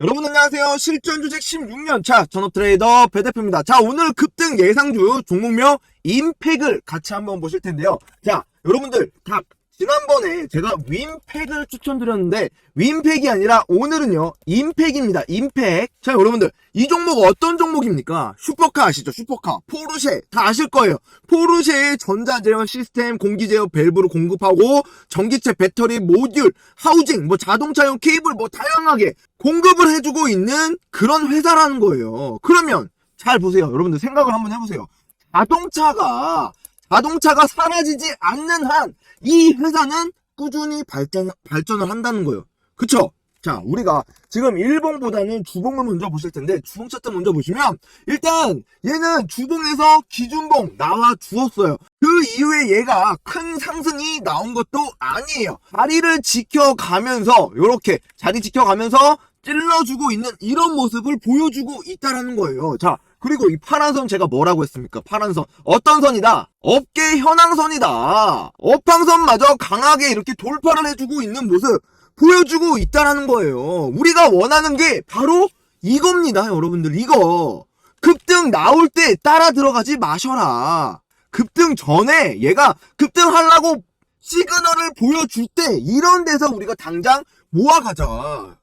여러분 안녕하세요. 실전 주식 16년 차 전업 트레이더 배 대표입니다. 자, 오늘 급등 예상주 종목명 임팩을 같이 한번 보실 텐데요. 자, 여러분들 다 지난번에 제가 윈팩을 추천드렸는데 윈팩이 아니라 오늘은요 임팩입니다. 임팩. 자 여러분들 이 종목 어떤 종목입니까? 슈퍼카 아시죠? 슈퍼카. 포르쉐. 다 아실 거예요. 포르쉐의 전자제어 시스템 공기제어 밸브를 공급하고 전기체 배터리 모듈 하우징 뭐 자동차용 케이블 뭐 다양하게 공급을 해주고 있는 그런 회사라는 거예요. 그러면 잘 보세요. 여러분들 생각을 한번 해보세요. 자동차가 자동차가 사라지지 않는 한 이 회사는 꾸준히 발전, 발전을 한다는 거예요. 그쵸? 자, 우리가 지금 일봉보다는 주봉을 먼저 보실 텐데, 주봉 차트 먼저 보시면, 일단, 얘는 주봉에서 기준봉 나와 주었어요. 그 이후에 얘가 큰 상승이 나온 것도 아니에요. 자리를 지켜가면서, 요렇게 자리 지켜가면서 찔러주고 있는 이런 모습을 보여주고 있다라는 거예요. 자, 그리고 이 파란 선 제가 뭐라고 했습니까? 파란 선. 어떤 선이다? 업계 현황선이다. 업황선마저 강하게 이렇게 돌파를 해주고 있는 모습 보여주고 있다라는 거예요. 우리가 원하는 게 바로 이겁니다, 여러분들. 이거. 급등 나올 때 따라 들어가지 마셔라. 급등 전에 얘가 급등하려고 시그널을 보여줄 때 이런 데서 우리가 당장 모아가자.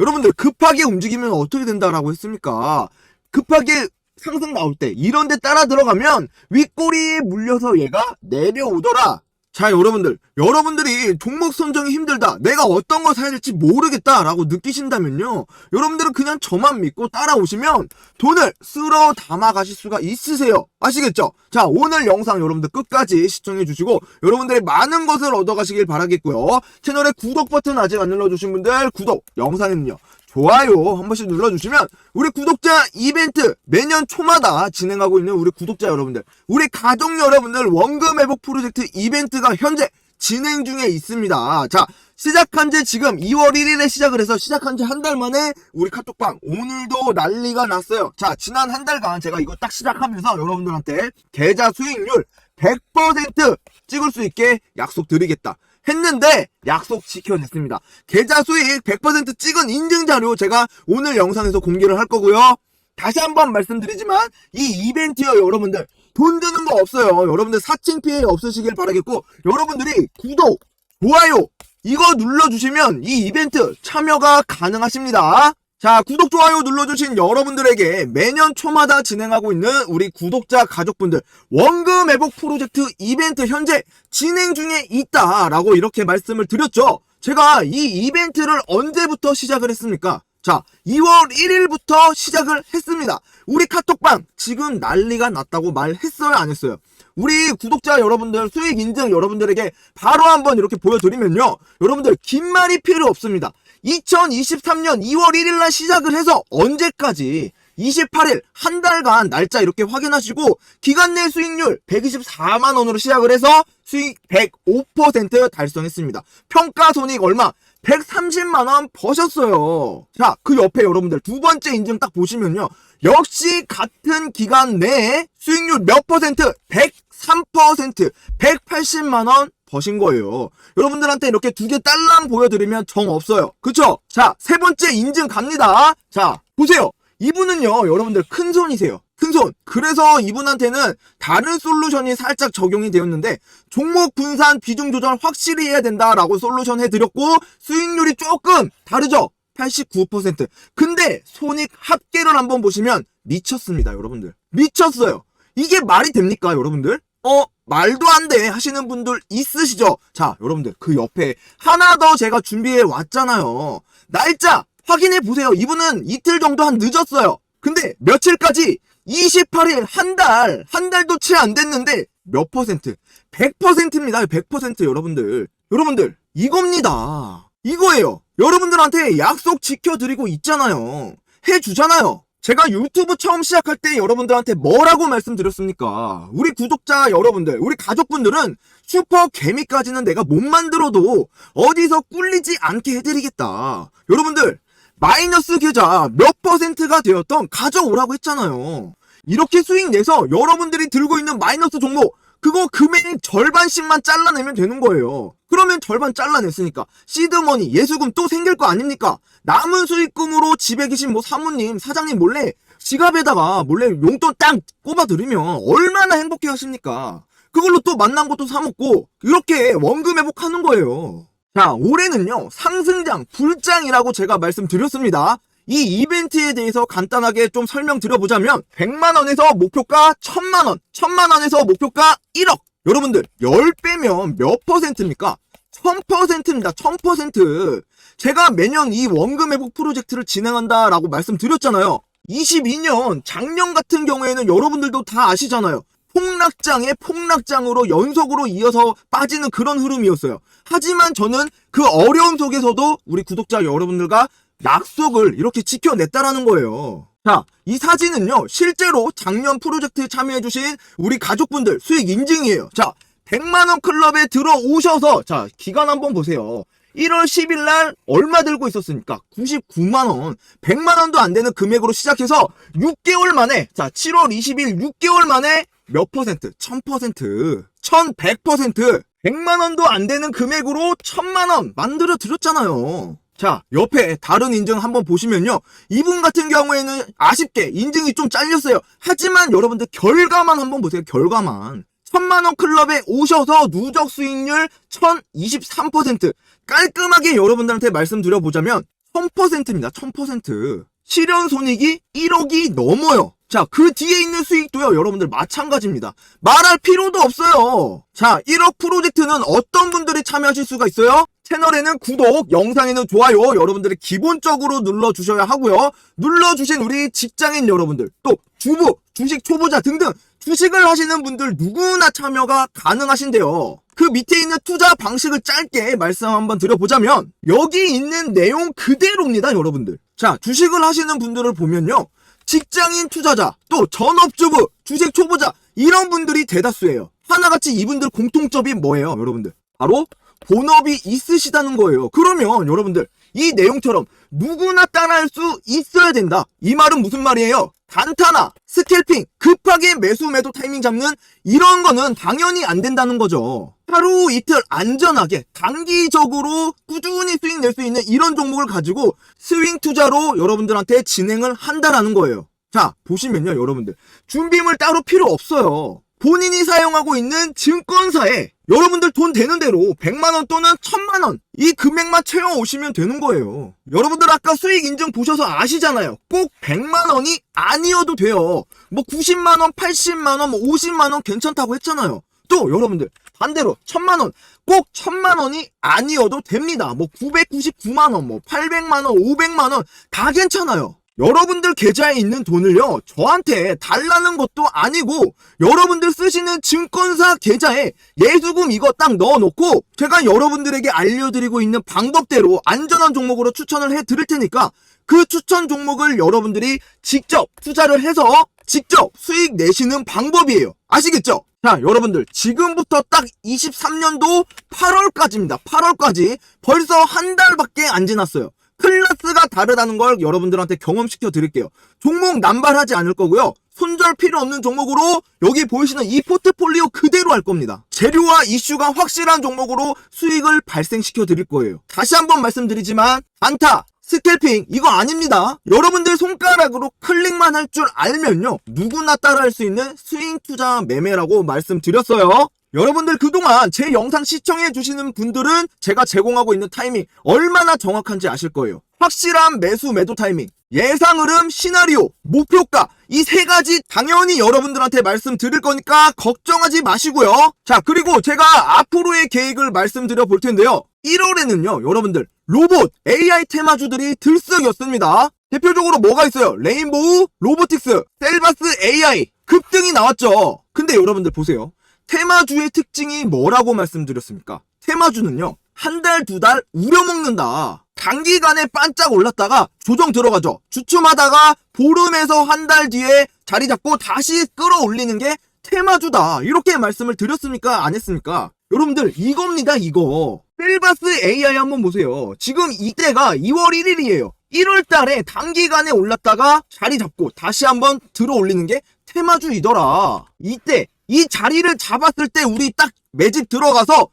여러분들 급하게 움직이면 어떻게 된다라고 했습니까? 급하게 상승 나올 때 이런 데 따라 들어가면 윗꼬리에 물려서 얘가 내려오더라. 자, 여러분들. 여러분들이 종목 선정이 힘들다. 내가 어떤 거 사야 될지 모르겠다 라고 느끼신다면요. 여러분들은 그냥 저만 믿고 따라오시면 돈을 쓸어 담아 가실 수가 있으세요. 아시겠죠? 자, 오늘 영상 여러분들 끝까지 시청해 주시고 여러분들의 많은 것을 얻어 가시길 바라겠고요. 채널에 구독 버튼 아직 안 눌러 주신 분들 구독, 영상에는요. 좋아요 한 번씩 눌러주시면 우리 구독자 이벤트 매년 초마다 진행하고 있는 우리 구독자 여러분들 우리 가족 여러분들 원금 회복 프로젝트 이벤트가 현재 진행 중에 있습니다. 자 시작한 지 지금 2월 1일에 시작을 해서 시작한 지 한 달 만에 우리 카톡방 오늘도 난리가 났어요. 자 지난 한 달간 제가 이거 딱 시작하면서 여러분들한테 계좌 수익률 100% 찍을 수 있게 약속드리겠다 했는데 약속 지켜냈습니다. 계좌 수익 100% 찍은 인증 자료 제가 오늘 영상에서 공개를 할 거고요. 다시 한번 말씀드리지만 이 이벤트요 여러분들 돈 드는 거 없어요. 여러분들 사칭 피해 없으시길 바라겠고 여러분들이 구독, 좋아요 이거 눌러주시면 이 이벤트 참여가 가능하십니다. 자, 구독, 좋아요 눌러주신 여러분들에게 매년 초마다 진행하고 있는 우리 구독자 가족분들 원금 회복 프로젝트 이벤트 현재 진행 중에 있다라고 이렇게 말씀을 드렸죠. 제가 이 이벤트를 언제부터 시작을 했습니까? 자, 2월 1일부터 시작을 했습니다. 우리 카톡방 지금 난리가 났다고 말했어요, 안 했어요? 우리 구독자 여러분들, 수익 인증 여러분들에게 바로 한번 이렇게 보여드리면요. 여러분들, 긴 말이 필요 없습니다. 2023년 2월 1일 날 시작을 해서 언제까지 28일 한 달간 날짜 이렇게 확인하시고 기간 내 수익률 124만 원으로 시작을 해서 수익 105% 달성했습니다. 평가 손익 얼마? 130만 원 버셨어요. 자, 그 옆에 여러분들 두 번째 인증 딱 보시면요. 역시 같은 기간 내에 수익률 몇 퍼센트? 103%, 180만 원 버신 거예요. 여러분들한테 이렇게 두 개 딸랑 보여드리면 정 없어요. 그쵸? 자, 세 번째 인증 갑니다. 자, 보세요. 이분은요, 여러분들 큰 손이세요. 큰 손. 그래서 이분한테는 다른 솔루션이 살짝 적용이 되었는데, 종목 분산 비중 조절 확실히 해야 된다라고 솔루션 해드렸고, 수익률이 조금 다르죠? 89%. 근데 손익 합계를 한번 보시면 미쳤습니다, 여러분들. 미쳤어요. 이게 말이 됩니까, 여러분들? 어, 말도 안 돼 하시는 분들 있으시죠? 자, 여러분들 그 옆에 하나 더 제가 준비해 왔잖아요. 날짜 확인해 보세요. 이분은 이틀 정도 한 늦었어요. 근데 며칠까지 28일 한 달, 한 달도 채 안 됐는데 몇 퍼센트? 100%입니다. 100% 여러분들. 여러분들 이겁니다. 이거예요. 여러분들한테 약속 지켜드리고 있잖아요. 해주잖아요. 제가 유튜브 처음 시작할 때 여러분들한테 뭐라고 말씀드렸습니까? 우리 구독자 여러분들, 우리 가족분들은 슈퍼 개미까지는 내가 못 만들어도 어디서 꿀리지 않게 해드리겠다. 여러분들, 마이너스 계좌 몇 퍼센트가 되었던 가져오라고 했잖아요. 이렇게 수익 내서 여러분들이 들고 있는 마이너스 종목 그거 금액 절반씩만 잘라내면 되는 거예요. 그러면 절반 잘라냈으니까 시드머니 예수금 또 생길 거 아닙니까? 남은 수익금으로 집에 계신 뭐 사모님 사장님 몰래 지갑에다가 몰래 용돈 딱 꼽아드리면 얼마나 행복해 하십니까? 그걸로 또 만난 것도 사먹고 이렇게 원금 회복하는 거예요. 자 올해는요 상승장 불장이라고 제가 말씀드렸습니다. 이 이벤트에 대해서 간단하게 좀 설명드려보자면 100만원에서 목표가 1000만원 1000만원에서 목표가 1억. 여러분들 10배면 몇 퍼센트입니까? 1000%입니다 1000% 제가 매년 이 원금 회복 프로젝트를 진행한다라고 말씀드렸잖아요. 22년 작년 같은 경우에는 여러분들도 다 아시잖아요. 폭락장에 폭락장으로 연속으로 이어서 빠지는 그런 흐름이었어요. 하지만 저는 그 어려움 속에서도 우리 구독자 여러분들과 약속을 이렇게 지켜냈다라는 거예요. 자, 이 사진은요, 실제로 작년 프로젝트에 참여해주신 우리 가족분들 수익 인증이에요. 자, 100만원 클럽에 들어오셔서, 자, 기간 한번 보세요. 1월 10일 날 얼마 들고 있었습니까? 99만원. 100만원도 안 되는 금액으로 시작해서 6개월 만에, 자, 7월 20일 6개월 만에 몇 퍼센트? 1000%. 1100%. 100만원도 안 되는 금액으로 1000만원 만들어 드렸잖아요. 자, 옆에 다른 인증 한번 보시면요. 이분 같은 경우에는 아쉽게 인증이 좀 잘렸어요. 하지만 여러분들 결과만 한번 보세요. 결과만. 천만원 클럽에 오셔서 누적 수익률 1023%. 깔끔하게 여러분들한테 말씀드려보자면 1000%입니다. 1000%. 실현 손익이 1억이 넘어요. 자, 그 뒤에 있는 수익도요, 여러분들 마찬가지입니다. 말할 필요도 없어요. 자, 1억 프로젝트는 어떤 분들이 참여하실 수가 있어요? 채널에는 구독, 영상에는 좋아요, 여러분들이 기본적으로 눌러주셔야 하고요. 눌러주신 우리 직장인 여러분들, 또 주부, 주식 초보자 등등 주식을 하시는 분들 누구나 참여가 가능하신데요. 그 밑에 있는 투자 방식을 짧게 말씀 한번 드려보자면 여기 있는 내용 그대로입니다, 여러분들. 자, 주식을 하시는 분들을 보면요. 직장인 투자자, 또 전업주부, 주식 초보자 이런 분들이 대다수예요. 하나같이 이분들 공통점이 뭐예요, 여러분들? 바로 본업이 있으시다는 거예요. 그러면 여러분들 이 내용처럼 누구나 따라할 수 있어야 된다. 이 말은 무슨 말이에요? 단타나 스캘핑, 급하게 매수 매도 타이밍 잡는 이런 거는 당연히 안 된다는 거죠. 하루 이틀 안전하게 단기적으로 꾸준히 수익 낼 수 있는 이런 종목을 가지고 스윙 투자로 여러분들한테 진행을 한다라는 거예요. 자, 보시면요, 여러분들. 준비물 따로 필요 없어요. 본인이 사용하고 있는 증권사에 여러분들 돈 되는 대로 100만원 또는 1000만원 이 금액만 채워 오시면 되는 거예요. 여러분들 아까 수익 인증 보셔서 아시잖아요. 꼭 100만원이 아니어도 돼요. 뭐 90만원, 80만원, 뭐 50만원 괜찮다고 했잖아요. 또 여러분들 반대로 1000만원 꼭 1000만원이 아니어도 됩니다. 뭐 999만원, 뭐 800만원, 500만원 다 괜찮아요. 여러분들 계좌에 있는 돈을요, 저한테 달라는 것도 아니고, 여러분들 쓰시는 증권사 계좌에 예수금 이거 딱 넣어놓고, 제가 여러분들에게 알려드리고 있는 방법대로 안전한 종목으로 추천을 해 드릴 테니까, 그 추천 종목을 여러분들이 직접 투자를 해서 직접 수익 내시는 방법이에요. 아시겠죠? 자, 여러분들, 지금부터 딱 23년도 8월까지입니다. 8월까지 벌써 한 달밖에 안 지났어요. 클래스가 다르다는 걸 여러분들한테 경험시켜 드릴게요. 종목 남발하지 않을 거고요. 손절 필요 없는 종목으로 여기 보이시는 이 포트폴리오 그대로 할 겁니다. 재료와 이슈가 확실한 종목으로 수익을 발생시켜 드릴 거예요. 다시 한번 말씀드리지만 안타, 스캘핑 이거 아닙니다. 여러분들 손가락으로 클릭만 할 줄 알면요. 누구나 따라할 수 있는 스윙 투자 매매라고 말씀드렸어요. 여러분들 그동안 제 영상 시청해 주시는 분들은 제가 제공하고 있는 타이밍 얼마나 정확한지 아실 거예요. 확실한 매수 매도 타이밍, 예상 흐름, 시나리오, 목표가 이 세 가지 당연히 여러분들한테 말씀드릴 거니까 걱정하지 마시고요. 자, 그리고 제가 앞으로의 계획을 말씀드려 볼 텐데요. 1월에는요, 여러분들 로봇 AI 테마주들이 들썩였습니다. 대표적으로 뭐가 있어요? 레인보우, 로보틱스, 셀바스 AI 급등이 나왔죠. 근데 여러분들 보세요. 테마주의 특징이 뭐라고 말씀드렸습니까? 테마주는요, 한 달, 두 달 우려먹는다. 단기간에 반짝 올랐다가 조정 들어가죠. 주춤하다가 보름에서 한 달 뒤에 자리 잡고 다시 끌어올리는 게 테마주다. 이렇게 말씀을 드렸습니까? 안 했습니까? 여러분들, 이겁니다, 이거. 셀바스 AI 한번 보세요. 지금 이때가 2월 1일이에요. 1월 달에 단기간에 올랐다가 자리 잡고 다시 한번 들어 올리는 게 테마주이더라. 이때 이 자리를 잡았을 때 우리 딱 매집 들어가서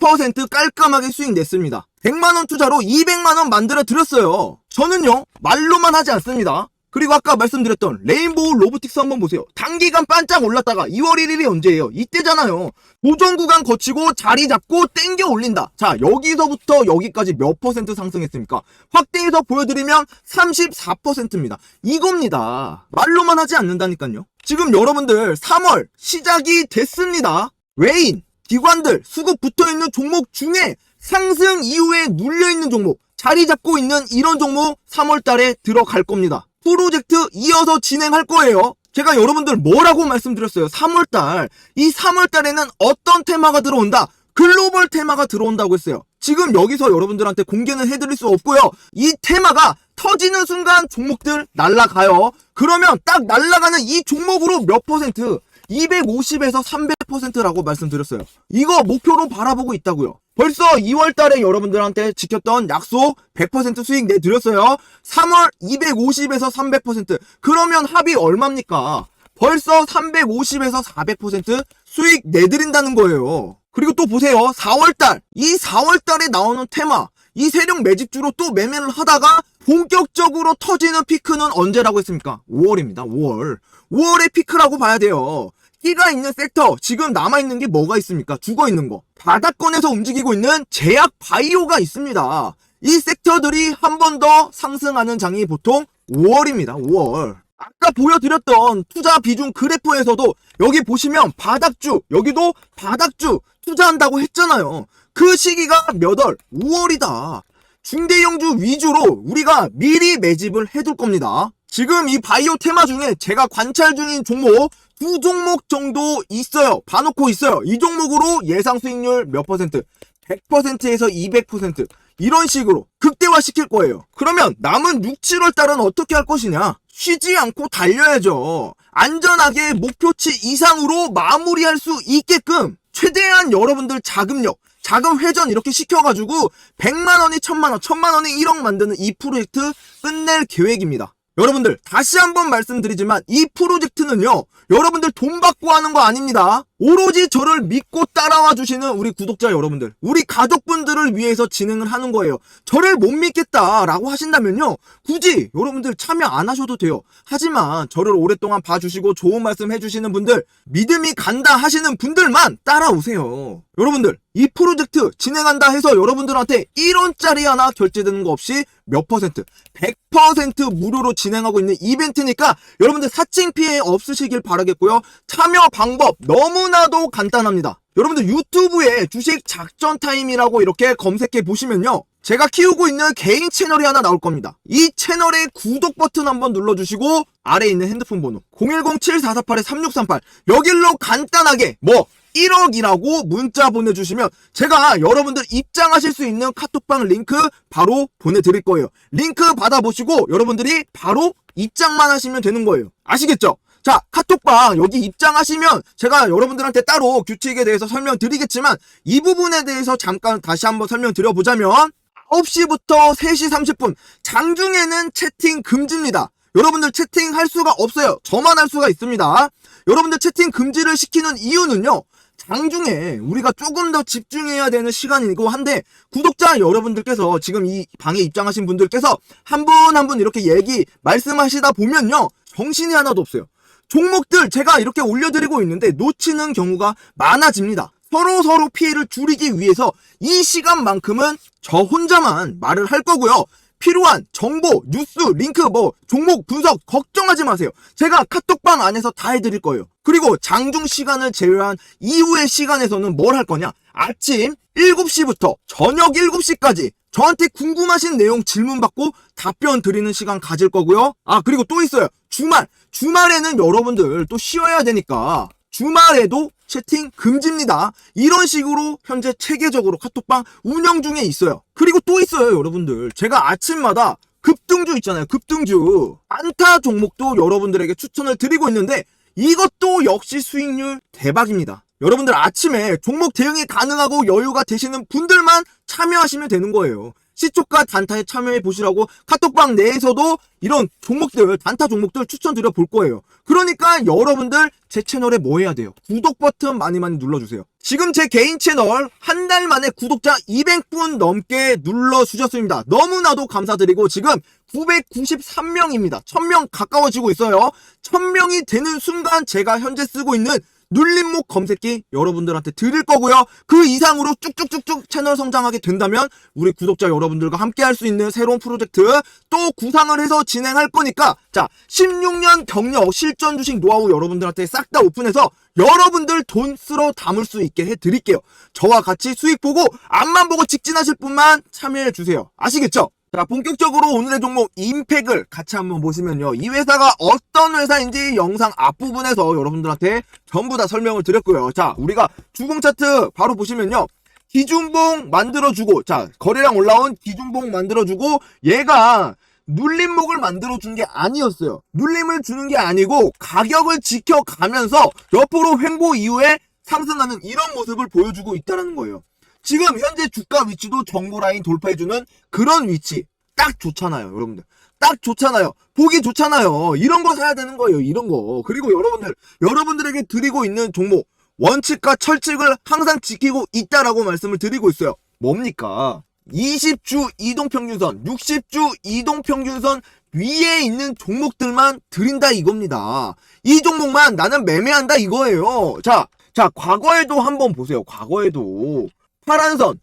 100% 깔끔하게 수익 냈습니다. 100만원 투자로 200만원 만들어 드렸어요. 저는요, 말로만 하지 않습니다. 그리고 아까 말씀드렸던 레인보우 로보틱스 한번 보세요. 단기간 반짝 올랐다가 2월 1일이 언제예요? 이때잖아요. 고정 구간 거치고 자리 잡고 땡겨 올린다. 자, 여기서부터 여기까지 몇 퍼센트 상승했습니까? 확대해서 보여드리면 34%입니다. 이겁니다. 말로만 하지 않는다니까요. 지금 여러분들 3월 시작이 됐습니다. 외인, 기관들, 수급 붙어 있는 종목 중에 상승 이후에 눌려 있는 종목, 자리 잡고 있는 이런 종목 3월 달에 들어갈 겁니다. 프로젝트 이어서 진행할 거예요. 제가 여러분들 뭐라고 말씀드렸어요? 3월 달. 이 3월 달에는 어떤 테마가 들어온다? 글로벌 테마가 들어온다고 했어요. 지금 여기서 여러분들한테 공개는 해드릴 수 없고요. 이 테마가 터지는 순간 종목들 날라가요. 그러면 딱 날라가는 이 종목으로 몇 퍼센트? 250에서 300%라고 말씀드렸어요. 이거 목표로 바라보고 있다고요. 벌써 2월 달에 여러분들한테 지켰던 약속 100% 수익 내드렸어요. 3월 250에서 300%. 그러면 합이 얼마입니까? 벌써 350에서 400% 수익 내드린다는 거예요. 그리고 또 보세요. 4월 달. 이 4월 달에 나오는 테마. 이 세력 매집주로 또 매매를 하다가 본격적으로 터지는 피크는 언제라고 했습니까? 5월입니다. 5월. 5월의 피크라고 봐야 돼요. 끼가 있는 섹터 지금 남아있는 게 뭐가 있습니까? 죽어있는 거. 바닥권에서 움직이고 있는 제약 바이오가 있습니다. 이 섹터들이 한 번 더 상승하는 장이 보통 5월입니다. 5월. 아까 보여드렸던 투자 비중 그래프에서도 여기 보시면 바닥주, 여기도 바닥주 투자한다고 했잖아요. 그 시기가 몇 월? 5월이다. 중대형주 위주로 우리가 미리 매집을 해둘 겁니다. 지금 이 바이오 테마 중에 제가 관찰 중인 종목 두 종목 정도 있어요. 봐놓고 있어요. 이 종목으로 예상 수익률 몇 퍼센트? 100%에서 200% 이런 식으로 극대화 시킬 거예요. 그러면 남은 6, 7월 달은 어떻게 할 것이냐? 쉬지 않고 달려야죠. 안전하게 목표치 이상으로 마무리할 수 있게끔 최대한 여러분들 자금력, 자금 회전 이렇게 시켜가지고 100만 원이 1000만 원, 1000만 원이 1억 만드는 이 프로젝트 끝낼 계획입니다. 여러분들 다시 한번 말씀드리지만 이 프로젝트는요 여러분들 돈 받고 하는 거 아닙니다 오로지 저를 믿고 따라와 주시는 우리 구독자 여러분들 우리 가족분들을 위해서 진행을 하는 거예요. 저를 못 믿겠다라고 하신다면요 굳이 여러분들 참여 안 하셔도 돼요. 하지만 저를 오랫동안 봐주시고 좋은 말씀 해주시는 분들 믿음이 간다 하시는 분들만 따라오세요. 여러분들 이 프로젝트 진행한다 해서 여러분들한테 1원짜리 하나 결제되는 거 없이 몇 퍼센트? 100% 무료로 진행하고 있는 이벤트니까 여러분들 사칭 피해 없으시길 바라겠고요. 참여 방법 너무 나도 간단합니다 여러분들 유튜브에 주식 작전 타임이라고 이렇게 검색해 보시면요 제가 키우고 있는 개인 채널이 하나 나올 겁니다. 이 채널의 구독 버튼 한번 눌러주시고 아래에 있는 핸드폰 번호 010-7448-3638 여길로 간단하게 뭐 1억이라고 문자 보내주시면 제가 여러분들 입장하실 수 있는 카톡방 링크 바로 보내드릴 거예요. 링크 받아보시고 여러분들이 바로 입장만 하시면 되는 거예요. 아시겠죠? 자, 카톡방 여기 입장하시면 제가 여러분들한테 따로 규칙에 대해서 설명드리겠지만 이 부분에 대해서 잠깐 다시 한번 설명드려보자면 9시부터 3시 30분 장중에는 채팅 금지입니다. 여러분들 채팅 할 수가 없어요. 저만 할 수가 있습니다. 여러분들 채팅 금지를 시키는 이유는요. 장중에 우리가 조금 더 집중해야 되는 시간이고 한데 구독자 여러분들께서 지금 이 방에 입장하신 분들께서 한 분 한분 이렇게 얘기 말씀하시다 보면요. 정신이 하나도 없어요. 종목들 제가 이렇게 올려드리고 있는데 놓치는 경우가 많아집니다. 서로 서로 피해를 줄이기 위해서 이 시간만큼은 저 혼자만 말을 할 거고요. 필요한 정보, 뉴스, 링크, 뭐 종목 분석 걱정하지 마세요. 제가 카톡방 안에서 다 해드릴 거예요. 그리고 장중 시간을 제외한 이후의 시간에서는 뭘 할 거냐? 아침 7시부터 저녁 7시까지 저한테 궁금하신 내용 질문 받고 답변 드리는 시간 가질 거고요. 아, 그리고 또 있어요. 주말. 주말에는 여러분들 또 쉬어야 되니까 주말에도 채팅 금지입니다. 이런 식으로 현재 체계적으로 카톡방 운영 중에 있어요. 그리고 또 있어요, 여러분들. 제가 아침마다 급등주 있잖아요. 급등주. 안타 종목도 여러분들에게 추천을 드리고 있는데 이것도 역시 수익률 대박입니다. 여러분들 아침에 종목 대응이 가능하고 여유가 되시는 분들만 참여하시면 되는 거예요. 시초가 단타에 참여해 보시라고 카톡방 내에서도 이런 종목들, 단타 종목들 추천드려 볼 거예요. 그러니까 여러분들 제 채널에 뭐 해야 돼요? 구독 버튼 많이 많이 눌러주세요. 지금 제 개인 채널 한 달 만에 구독자 200분 넘게 눌러주셨습니다. 너무나도 감사드리고 지금 993명입니다. 1000명 가까워지고 있어요. 1000명이 되는 순간 제가 현재 쓰고 있는 눌림목 검색기 여러분들한테 드릴 거고요. 그 이상으로 쭉쭉쭉쭉 채널 성장하게 된다면 우리 구독자 여러분들과 함께 할 수 있는 새로운 프로젝트 또 구상을 해서 진행할 거니까 자 16년 경력 실전 주식 노하우 여러분들한테 싹 다 오픈해서 여러분들 돈 쓸어 담을 수 있게 해드릴게요. 저와 같이 수익 보고 앞만 보고 직진하실 분만 참여해 주세요. 아시겠죠? 자, 본격적으로 오늘의 종목 임팩을 같이 한번 보시면요. 이 회사가 어떤 회사인지 영상 앞부분에서 여러분들한테 전부 다 설명을 드렸고요. 자, 우리가 주봉 차트 바로 보시면요. 기준봉 만들어주고, 자, 거래량 올라온 기준봉 만들어주고, 얘가 눌림목을 만들어준 게 아니었어요. 눌림을 주는 게 아니고, 가격을 지켜가면서 옆으로 횡보 이후에 상승하는 이런 모습을 보여주고 있다는 거예요. 지금 현재 주가 위치도 정보 라인 돌파해주는 그런 위치. 딱 좋잖아요, 여러분들. 딱 좋잖아요. 보기 좋잖아요. 이런 거 사야 되는 거예요, 이런 거. 그리고 여러분들, 여러분들에게 드리고 있는 종목, 원칙과 철칙을 항상 지키고 있다라고 말씀을 드리고 있어요. 뭡니까? 20주 이동평균선, 60주 이동평균선 위에 있는 종목들만 드린다 이겁니다. 이 종목만 나는 매매한다 이거예요. 자, 자, 과거에도 한번 보세요. 과거에도. 파란선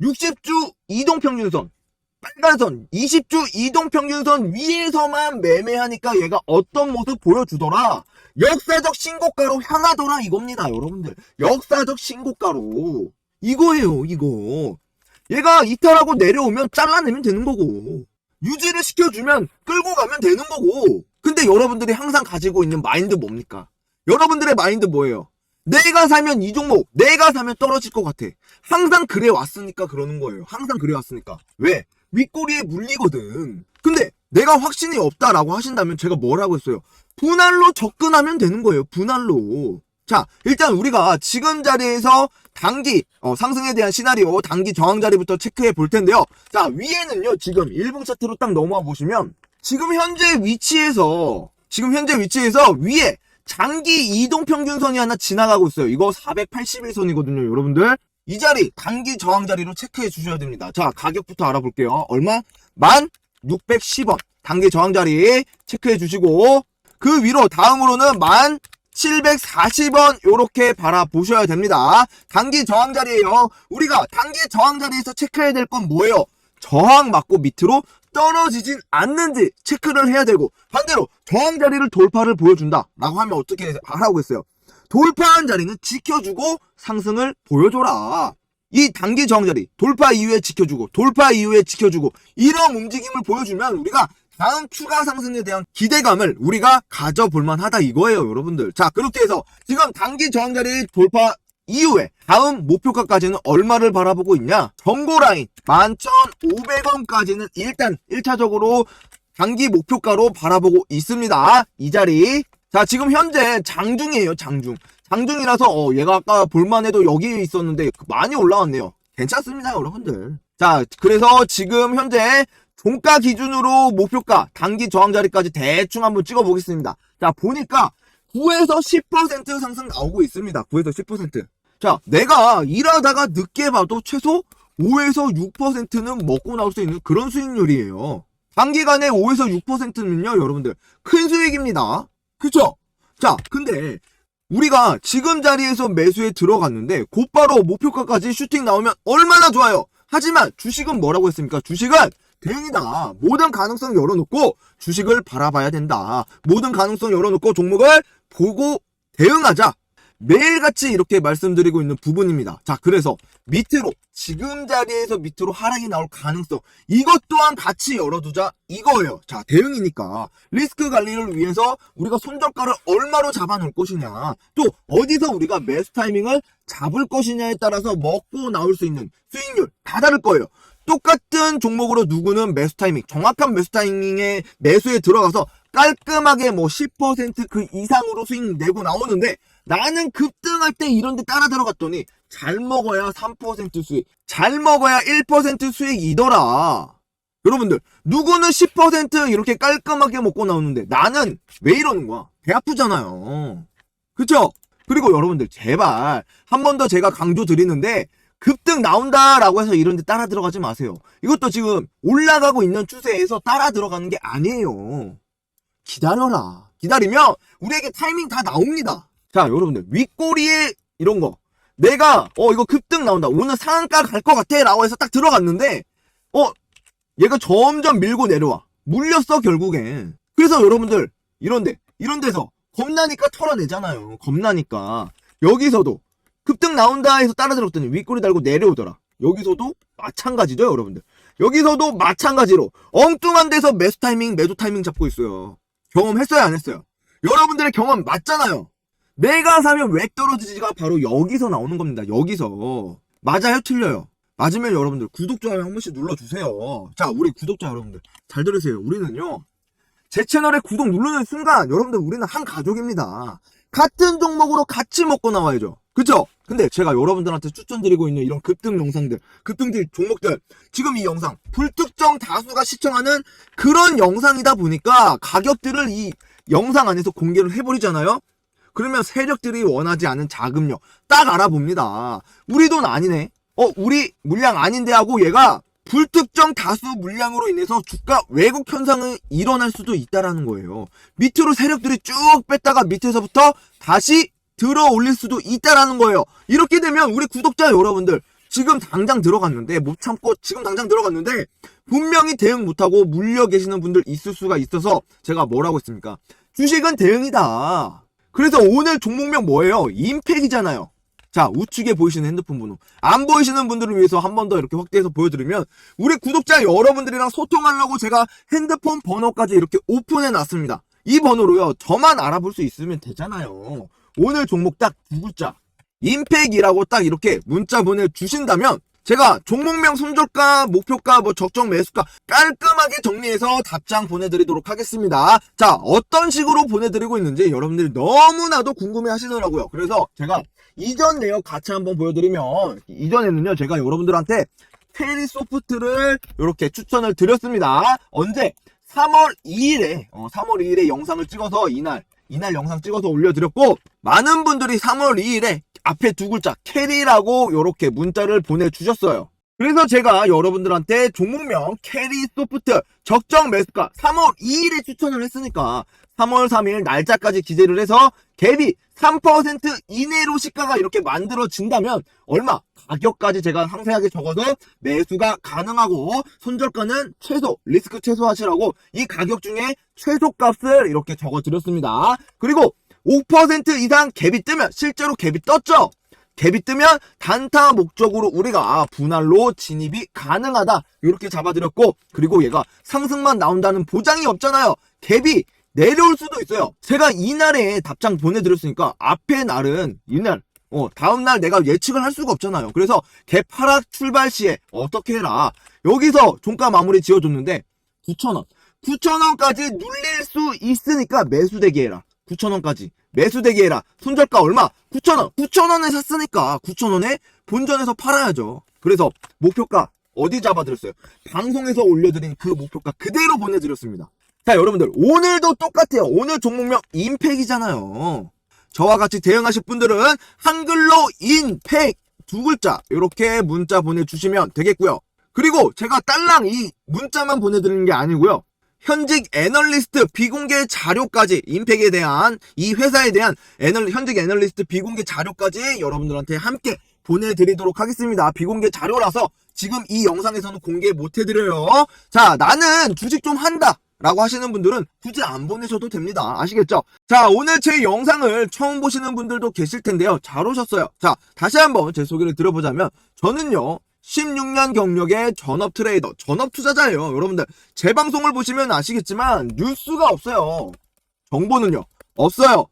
60주 이동평균선 빨간선 20주 이동평균선 위에서만 매매하니까 얘가 어떤 모습 보여주더라? 역사적 신고가로 향하더라 이겁니다 여러분들. 역사적 신고가로. 이거예요 이거. 얘가 이탈하고 내려오면 잘라내면 되는 거고 유지를 시켜주면 끌고 가면 되는 거고. 근데 여러분들이 항상 가지고 있는 마인드 뭡니까? 여러분들의 마인드 뭐예요 내가 사면 이 종목, 내가 사면 떨어질 것 같아. 항상 그래 왔으니까 그러는 거예요. 항상 그래 왔으니까. 왜? 윗꼬리에 물리거든. 근데 내가 확신이 없다라고 하신다면 제가 뭐라고 했어요? 분할로 접근하면 되는 거예요. 분할로. 자, 일단 우리가 지금 자리에서 단기 어, 상승에 대한 시나리오, 단기 저항 자리부터 체크해 볼 텐데요. 자, 위에는요. 지금 1분 차트로 딱 넘어와 보시면 지금 현재 위치에서 지금 현재 위치에서 위에 장기 이동 평균선이 하나 지나가고 있어요. 이거 481선이거든요, 여러분들. 이 자리, 단기 저항 자리로 체크해 주셔야 됩니다. 자, 가격부터 알아볼게요. 얼마? 1610원. 단기 저항 자리 체크해 주시고, 그 위로 다음으로는 1740원 요렇게 바라보셔야 됩니다. 단기 저항 자리에요. 우리가 단기 저항 자리에서 체크해야 될 건 뭐예요? 저항 맞고 밑으로 떨어지진 않는지 체크를 해야 되고 반대로 저항 자리를 돌파를 보여준다 라고 하면 어떻게 하라고 했어요? 돌파한 자리는 지켜주고 상승을 보여줘라. 이 단기 저항 자리 돌파 이후에 지켜주고 돌파 이후에 지켜주고 이런 움직임을 보여주면 우리가 다음 추가 상승에 대한 기대감을 우리가 가져볼 만하다 이거예요 여러분들. 자 그렇게 해서 지금 단기 저항 자리 돌파 이후에 다음 목표가까지는 얼마를 바라보고 있냐? 정고라인 11,500원까지는 일단 1차적으로 단기 목표가로 바라보고 있습니다. 이 자리. 자, 지금 현재 장중이에요, 장중. 장중이라서 어, 얘가 아까 볼만해도 여기 있었는데 많이 올라왔네요. 괜찮습니다, 여러분들. 자, 그래서 지금 현재 종가 기준으로 목표가 단기 저항 자리까지 대충 한번 찍어 보겠습니다. 자, 보니까 9에서 10% 상승 나오고 있습니다. 9에서 10%. 자, 내가 일하다가 늦게 봐도 최소 5에서 6%는 먹고 나올 수 있는 그런 수익률이에요. 단기간에 5에서 6%는요, 여러분들, 큰 수익입니다. 그쵸? 자, 근데, 우리가 지금 자리에서 매수에 들어갔는데, 곧바로 목표가까지 슈팅 나오면 얼마나 좋아요! 하지만, 주식은 뭐라고 했습니까? 주식은 대응이다. 모든 가능성 열어놓고, 주식을 바라봐야 된다. 모든 가능성 열어놓고, 종목을 보고 대응하자. 매일같이 이렇게 말씀드리고 있는 부분입니다. 자, 그래서 밑으로, 지금 자리에서 밑으로 하락이 나올 가능성, 이것 또한 같이 열어두자 이거예요. 자, 대응이니까. 리스크 관리를 위해서 우리가 손절가를 얼마로 잡아놓을 것이냐, 또 어디서 우리가 매수 타이밍을 잡을 것이냐에 따라서 먹고 나올 수 있는 수익률 다 다를 거예요. 똑같은 종목으로 누구는 매수 타이밍, 정확한 매수 타이밍에 매수에 들어가서 깔끔하게 뭐 10%그 이상으로 수익 내고 나오는데 나는 급등할 때 이런 데 따라 들어갔더니 잘 먹어야 3% 수익, 잘 먹어야 1% 수익이더라. 여러분들, 누구는 10% 이렇게 깔끔하게 먹고 나오는데 나는 왜 이러는 거야? 배 아프잖아요. 그쵸? 그리고 여러분들, 제발, 한 번 더 제가 강조 드리는데, 급등 나온다라고 해서 이런 데 따라 들어가지 마세요. 이것도 지금 올라가고 있는 추세에서 따라 들어가는 게 아니에요. 기다려라. 기다리면 우리에게 타이밍 다 나옵니다. 자, 여러분들, 윗꼬리에 이런 거. 내가, 어, 이거 급등 나온다. 오늘 상한가 갈 것 같아. 라고 해서 딱 들어갔는데, 어, 얘가 점점 밀고 내려와. 물렸어, 결국엔. 그래서 여러분들, 이런데, 이런 데서 겁나니까 털어내잖아요. 겁나니까. 여기서도 급등 나온다 해서 따라 들었더니 윗꼬리 달고 내려오더라. 여기서도 마찬가지죠, 여러분들. 여기서도 마찬가지로 엉뚱한 데서 매수 타이밍, 매도 타이밍 잡고 있어요. 경험했어요, 안 했어요? 여러분들의 경험 맞잖아요. 내가 사면 왜 떨어지지가 바로 여기서 나오는 겁니다. 여기서. 맞아요, 틀려요? 맞으면 여러분들 구독, 좋아요 한 번씩 눌러주세요. 자, 우리 구독자 여러분들 잘 들으세요. 우리는요. 제 채널에 구독 누르는 순간 여러분들 우리는 한 가족입니다. 같은 종목으로 같이 먹고 나와야죠. 그쵸? 근데 제가 여러분들한테 추천드리고 있는 이런 급등 영상들, 급등들 종목들, 지금 이 영상 불특정 다수가 시청하는 그런 영상이다 보니까 가격들을 이 영상 안에서 공개를 해버리잖아요? 그러면 세력들이 원하지 않은 자금력 딱 알아봅니다. 우리 돈 아니네. 어, 우리 물량 아닌데 하고 얘가 불특정 다수 물량으로 인해서 주가 왜곡 현상이 일어날 수도 있다라는 거예요. 밑으로 세력들이 쭉 뺐다가 밑에서부터 다시 들어 올릴 수도 있다라는 거예요. 이렇게 되면 우리 구독자 여러분들 지금 당장 들어갔는데 못 참고 지금 당장 들어갔는데 분명히 대응 못하고 물려 계시는 분들 있을 수가 있어서 제가 뭐라고 했습니까? 주식은 대응이다. 그래서 오늘 종목명 뭐예요? 임팩이잖아요. 자, 우측에 보이시는 핸드폰 번호. 안 보이시는 분들을 위해서 한 번 더 이렇게 확대해서 보여드리면, 우리 구독자 여러분들이랑 소통하려고 제가 핸드폰 번호까지 이렇게 오픈해 놨습니다. 이 번호로요, 저만 알아볼 수 있으면 되잖아요. 오늘 종목 딱 두 글자. 임팩이라고 딱 이렇게 문자 보내주신다면, 제가 종목명 손절가, 목표가, 뭐 적정 매수가 깔끔하게 정리해서 답장 보내드리도록 하겠습니다. 자, 어떤 식으로 보내드리고 있는지 여러분들이 너무나도 궁금해 하시더라고요. 그래서 제가 이전 내역 같이 한번 보여드리면, 이전에는요, 제가 여러분들한테 테리 소프트를 이렇게 추천을 드렸습니다. 언제? 3월 2일에, 어, 3월 2일에 영상을 찍어서 이날, 이날 영상 찍어서 올려드렸고, 많은 분들이 3월 2일에 앞에 두 글자 캐리라고 이렇게 문자를 보내주셨어요. 그래서 제가 여러분들한테 종목명 캐리 소프트 적정 매수가 3월 2일에 추천을 했으니까 3월 3일 날짜까지 기재를 해서 갭이 3% 이내로 시가가 이렇게 만들어진다면 얼마 가격까지 제가 상세하게 적어서 매수가 가능하고 손절가는 최소 리스크 최소하시라고 이 가격 중에 최소값을 이렇게 적어 드렸습니다. 그리고 5% 이상 갭이 뜨면 실제로 갭이 떴죠. 갭이 뜨면 단타 목적으로 우리가 분할로 진입이 가능하다 이렇게 잡아드렸고 그리고 얘가 상승만 나온다는 보장이 없잖아요. 갭이 내려올 수도 있어요. 제가 이날에 답장 보내드렸으니까 앞에 날은 이날 어 다음 날 내가 예측을 할 수가 없잖아요. 그래서 갭 하락 출발 시에 어떻게 해라. 여기서 종가 마무리 지어줬는데 9,000원. 9,000원까지 눌릴 수 있으니까 매수 대기 해라. 9,000원까지. 매수 대기 해라. 손절가 얼마? 9,000원. 9,000원에 샀으니까 9,000원에 본전에서 팔아야죠. 그래서 목표가 어디 잡아드렸어요? 방송에서 올려드린 그 목표가 그대로 보내드렸습니다. 자, 여러분들. 오늘도 똑같아요. 오늘 종목명 임팩이잖아요. 저와 같이 대응하실 분들은 한글로 인팩 두 글자 이렇게 문자 보내주시면 되겠고요. 그리고 제가 딸랑 이 문자만 보내드리는 게 아니고요. 현직 애널리스트 비공개 자료까지 임팩에 대한 이 회사에 대한 애널 현직 애널리스트 비공개 자료까지 여러분들한테 함께 보내드리도록 하겠습니다. 비공개 자료라서 지금 이 영상에서는 공개 못 해드려요. 자, 나는 주식 좀 한다. 라고 하시는 분들은 굳이 안 보내셔도 됩니다. 아시겠죠? 자, 오늘 제 영상을 처음 보시는 분들도 계실 텐데요. 잘 오셨어요. 자, 다시 한번 제 소개를 들어보자면, 저는요, 16년 경력의 전업 트레이더, 전업 투자자예요. 여러분들, 제 방송을 보시면 아시겠지만, 뉴스가 없어요. 정보는요, 없어요.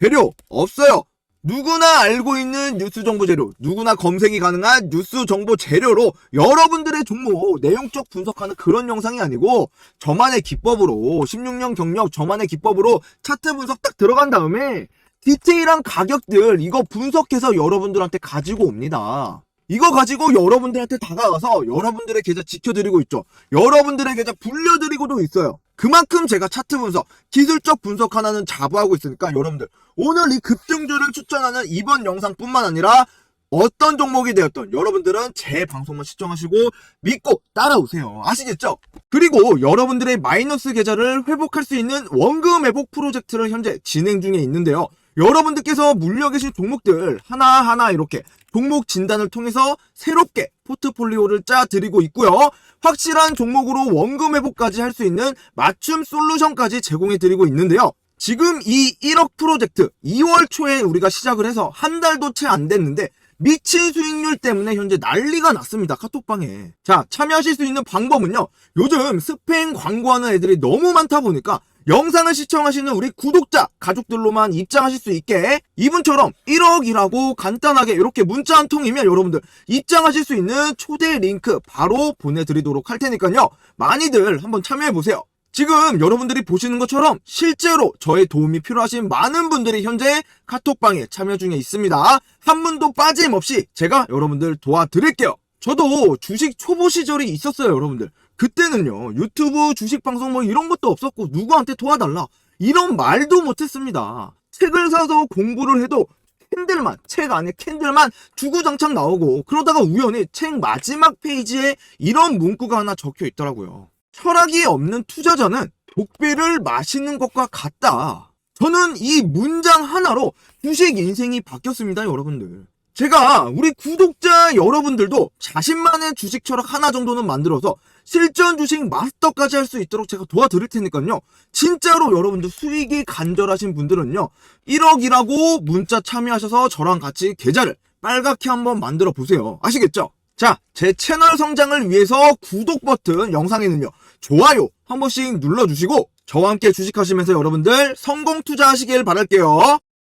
재료, 없어요. 누구나 알고 있는 뉴스 정보 재료, 누구나 검색이 가능한 뉴스 정보 재료로 여러분들의 종목 내용적 분석하는 그런 영상이 아니고 저만의 기법으로 16년 경력 저만의 기법으로 차트 분석 딱 들어간 다음에 디테일한 가격들 이거 분석해서 여러분들한테 가지고 옵니다. 이거 가지고 여러분들한테 다가가서 여러분들의 계좌 지켜드리고 있죠. 여러분들의 계좌 불려드리고도 있어요. 그만큼 제가 차트 분석, 기술적 분석 하나는 자부하고 있으니까 여러분들 오늘 이 급등주를 추천하는 이번 영상뿐만 아니라 어떤 종목이 되었던 여러분들은 제 방송만 시청하시고 믿고 따라오세요. 아시겠죠? 그리고 여러분들의 마이너스 계좌를 회복할 수 있는 원금 회복 프로젝트를 현재 진행 중에 있는데요. 여러분들께서 물려 계신 종목들 하나하나 이렇게 종목 진단을 통해서 새롭게 포트폴리오를 짜 드리고 있고요. 확실한 종목으로 원금 회복까지 할 수 있는 맞춤 솔루션까지 제공해 드리고 있는데요. 지금 이 1억 프로젝트 2월 초에 우리가 시작을 해서 한 달도 채 안 됐는데 미친 수익률 때문에 현재 난리가 났습니다. 카톡방에. 자, 참여하실 수 있는 방법은요. 요즘 스팸 광고하는 애들이 너무 많다 보니까 영상을 시청하시는 우리 구독자, 가족들로만 입장하실 수 있게 이분처럼 1억이라고 간단하게 이렇게 문자 한 통이면 여러분들 입장하실 수 있는 초대 링크 바로 보내드리도록 할 테니까요. 많이들 한번 참여해보세요. 지금 여러분들이 보시는 것처럼 실제로 저의 도움이 필요하신 많은 분들이 현재 카톡방에 참여 중에 있습니다. 한 분도 빠짐없이 제가 여러분들 도와드릴게요. 저도 주식 초보 시절이 있었어요, 여러분들. 그때는요, 유튜브 주식 방송 뭐 이런 것도 없었고, 누구한테 도와달라. 이런 말도 못했습니다. 책을 사서 공부를 해도 캔들만, 책 안에 캔들만 주구장창 나오고, 그러다가 우연히 책 마지막 페이지에 이런 문구가 하나 적혀 있더라고요. 철학이 없는 투자자는 독배를 마시는 것과 같다. 저는 이 문장 하나로 주식 인생이 바뀌었습니다, 여러분들. 제가 우리 구독자 여러분들도 자신만의 주식 철학 하나 정도는 만들어서 실전 주식 마스터까지 할 수 있도록 제가 도와드릴 테니까요. 진짜로 여러분들 수익이 간절하신 분들은요. 1억이라고 문자 참여하셔서 저랑 같이 계좌를 빨갛게 한번 만들어 보세요. 아시겠죠? 자, 제 채널 성장을 위해서 구독 버튼 영상에는요. 좋아요 한 번씩 눌러주시고 저와 함께 주식하시면서 여러분들 성공 투자하시길 바랄게요.